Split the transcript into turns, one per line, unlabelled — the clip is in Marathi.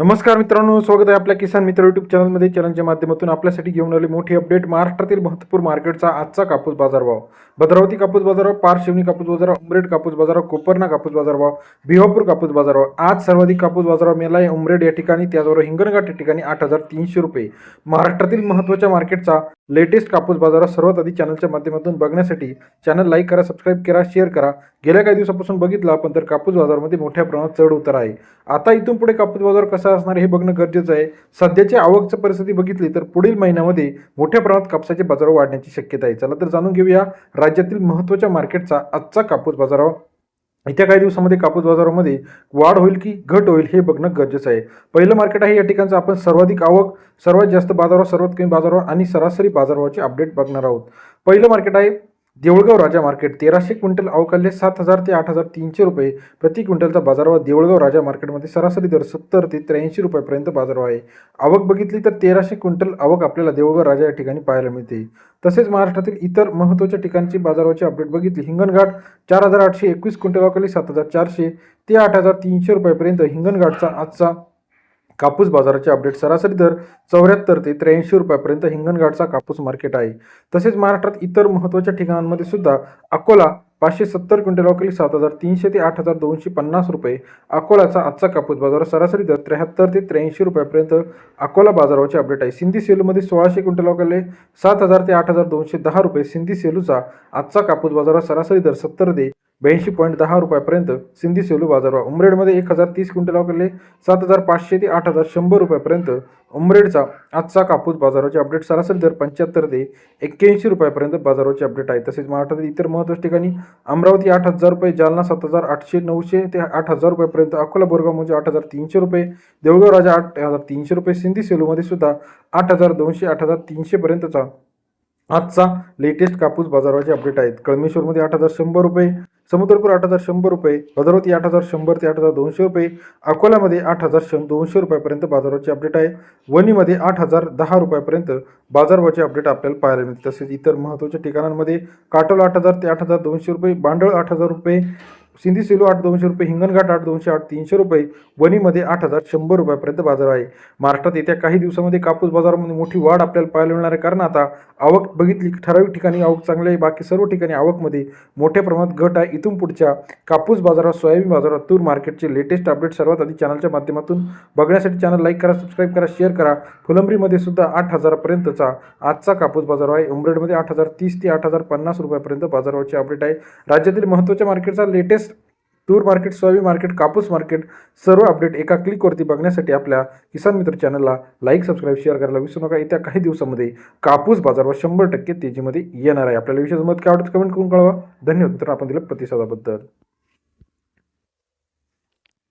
नमस्कार मित्रांनो स्वागत आहे आपल्या किसान मित्र युट्यूब चॅनलमध्ये चॅनलच्या माध्यमातून आपल्यासाठी घेऊन आले मोठी अपडेट महाराष्ट्रातील महत्त्वपूर मार्केटचा आजचा कापूस बाजारभाव. भद्रावती कापूस बाजारभाव पारशिवनी कापूस बाजारभाव उमरेड कापूस बाजारभाव कोपरना कापूस बाजारभाव भिवापूर कापूस बाजारभाव. आज सर्वाधिक कापूस बाजारभाव मेला आहे उमरेड या ठिकाणी त्याचबरोबर हिंगणघाट या ठिकाणी आठ हजार तीनशे रुपये. महाराष्ट्रातील महत्त्वाच्या मार्केटचा लेटेस्ट कापूस बाजारात सर्वात आधी चॅनलच्या माध्यमातून बघण्यासाठी चॅनल लाईक करा सबस्क्राईब करा शेअर करा. गेल्या काही दिवसापासून बघितला पण तर कापूस बाजारामध्ये मोठ्या प्रमाणात चढ उतार आहे. आता इथून पुढे कापूस बाजार कसा असणार हे बघणं गरजेचं आहे. सध्याची आवकची परिस्थिती बघितली तर पुढील महिन्यामध्ये मोठ्या प्रमाणात कापसाचे बाजार वाढण्याची शक्यता आहे. चला तर जाणून घेऊया राज्यातील महत्त्वाच्या मार्केटचा आजचा कापूस बाजारावर येत्या काही दिवसामध्ये कापूस बाजारामध्ये वाढ होईल की घट होईल हे बघणं गरजेचं आहे. पहिलं मार्केट आहे या ठिकाणचं आपण सर्वाधिक आवक सर्वात जास्त बाजारावर सर्वात कमी बाजारावर आणि सरासरी बाजारावरचे अपडेट बघणार आहोत. पहिलं मार्केट आहे देऊळगाव राजा मार्केट तेराशे क्विंटल अवकाले सात हजार ते आठ हजार तीनशे रुपये. प्रति क्विंटलचा बाजारभाव देऊळगाव राजा मार्केटमध्ये सरासरी दर सत्तर ते त्र्याऐंशी रुपयापर्यंत बाजारभाव आहे. आवक बघितली तर तेराशे क्विंटल आवक आपल्याला देऊळगाव राजा या ठिकाणी पाहायला मिळते. तसेच महाराष्ट्रातील इतर महत्त्वाच्या ठिकाणची बाजाराची अपडेट बघितली. हिंगणघाट चार हजार आठशे एकवीस क्विंटल अवकाली सात हजार चारशे ते आठ हजार तीनशे रुपयापर्यंत हिंगणघाटचा आजचा कापूस बाजाराचे अपडेट सरासरी दर चौऱ्याहत्तर ते त्र्याऐंशी रुपयापर्यंत हिंगणघाटचा कापूस मार्केट आहे. तसेच महाराष्ट्रात इतर महत्त्वाच्या ठिकाणांमध्ये सुद्धा अकोला पाचशे सत्तर क्विंटल अवकाली सात हजार तीनशे ते आठ हजार दोनशे पन्नास रुपये. अकोलाचा आजचा कापूस बाजार सरासरी दर त्र्याहत्तर ते त्र्याऐंशी रुपयापर्यंत अकोला बाजाराचे अपडेट आहे. सिंधी सेलूमध्ये सोळाशे क्विंटल अवकाले सात हजार ते आठ हजार दोनशे दहा रुपये सिंधी सेलूचा आजचा कापूस बाजार सरासरी दर सत्तर ते ब्याऐंशी पॉईंट दहा रुपयापर्यंत सिंधी सेलू बाजारभाव उमरेडमध्ये एक हजार तीस क्विंटल अवकाले सात हजार पाचशे ते आठ हजार शंभर रुपयापर्यंत उमरेडचा आजचा कापूस बाजाराचे अपडेट सरासरी दर पंच्याहत्तर ते एक्क्याऐंशी रुपयापर्यंत बाजाराचे अपडेट आहे तसेच महाराष्ट्रातील इतर महत्त्वाच्या ठिकाणी अमरावती आठ हजार रुपये जालना सात हजार आठशे नऊशे ते आठ हजार रुपयापर्यंत अकोला बोरगाव म्हणजे आठ हजार तीनशे रुपये देऊळगाव राजा आठ हजार तीनशे रुपये सिंधी सेलूमध्ये सुद्धा आठ हजार दोनशे आठ हजार तीनशेपर्यंतचा आजचा लेटेस्ट कापूस बाजाराचे अपडेट आहेत. कळमेश्वरमध्ये आठ हजार शंभर रुपये समुद्रपूर आठ हजार शंभर रुपये भद्रावती आठ हजार शंभर ते आठ हजार दोनशे रुपये अकोल्यामध्ये आठ हजार शं दोनशे रुपयापर्यंत बाजाराचे अपडेट आहे. वणीमध्ये आठ हजार दहा रुपयापर्यंत बाजारभावाचे अपडेट आपल्याला पाहायला मिळते तसेच इतर महत्त्वाच्या ठिकाणांमध्ये काटोल आठ हजार ते आठ हजार दोनशे रुपये बांडळ आठ हजार रुपये सिंधी सेलू आठ दोनशे रुपये हिंगणघाट आठ दोनशे आठ तीनशे रुपये वणीमध्ये आठ हजार शंभर रुपयापर्यंत बाजार आहे. महाराष्ट्रात येत्या काही दिवसामध्ये कापूस बाजारामध्ये मोठी वाढ आपल्याला पाहायला मिळणार आहे. कारण आता आवक बघितली ठराविक ठिकाणी आवक चांगली आहे बाकी सर्व ठिकाणी आवकमध्ये मोठ्या प्रमाणात घट आहे. इथून पुढच्या कापूस बाजारात सोयाबीन बाजारात तूर मार्केटचे लेटेस्ट अपडेट सर्वात आधी चॅनलच्या माध्यमातून बघण्यासाठी चॅनल लाईक करा सबस्क्राईब करा शेअर करा. फुलंब्रीमध्ये सुद्धा आठ हजारापर्यंतचा आजचा कापूस बाजार आहे. उमरेडमध्ये आठ हजार तीस ते आठ हजार पन्नास रुपयापर्यंत बाजारावरचे अपडेट आहे. राज्यातील महत्त्वाच्या मार्केटचा लेटेस्ट तूर मार्केट सोयाबीन मार्केट कापूस मार्केट सर्व अपडेट एका क्लिकवरती बघण्यासाठी आपल्या किसान मित्र चॅनलला लाईक सबस्क्राईब शेअर करायला विसरू नका. येत्या काही दिवसामध्ये कापूस बाजारवर शंभर टक्के तेजीमध्ये येणार आहे. आपल्याला विशेष मत काय आवडतं कमेंट करून कळवा. धन्यवाद तर आपण दिलं प्रतिसादाबद्दल.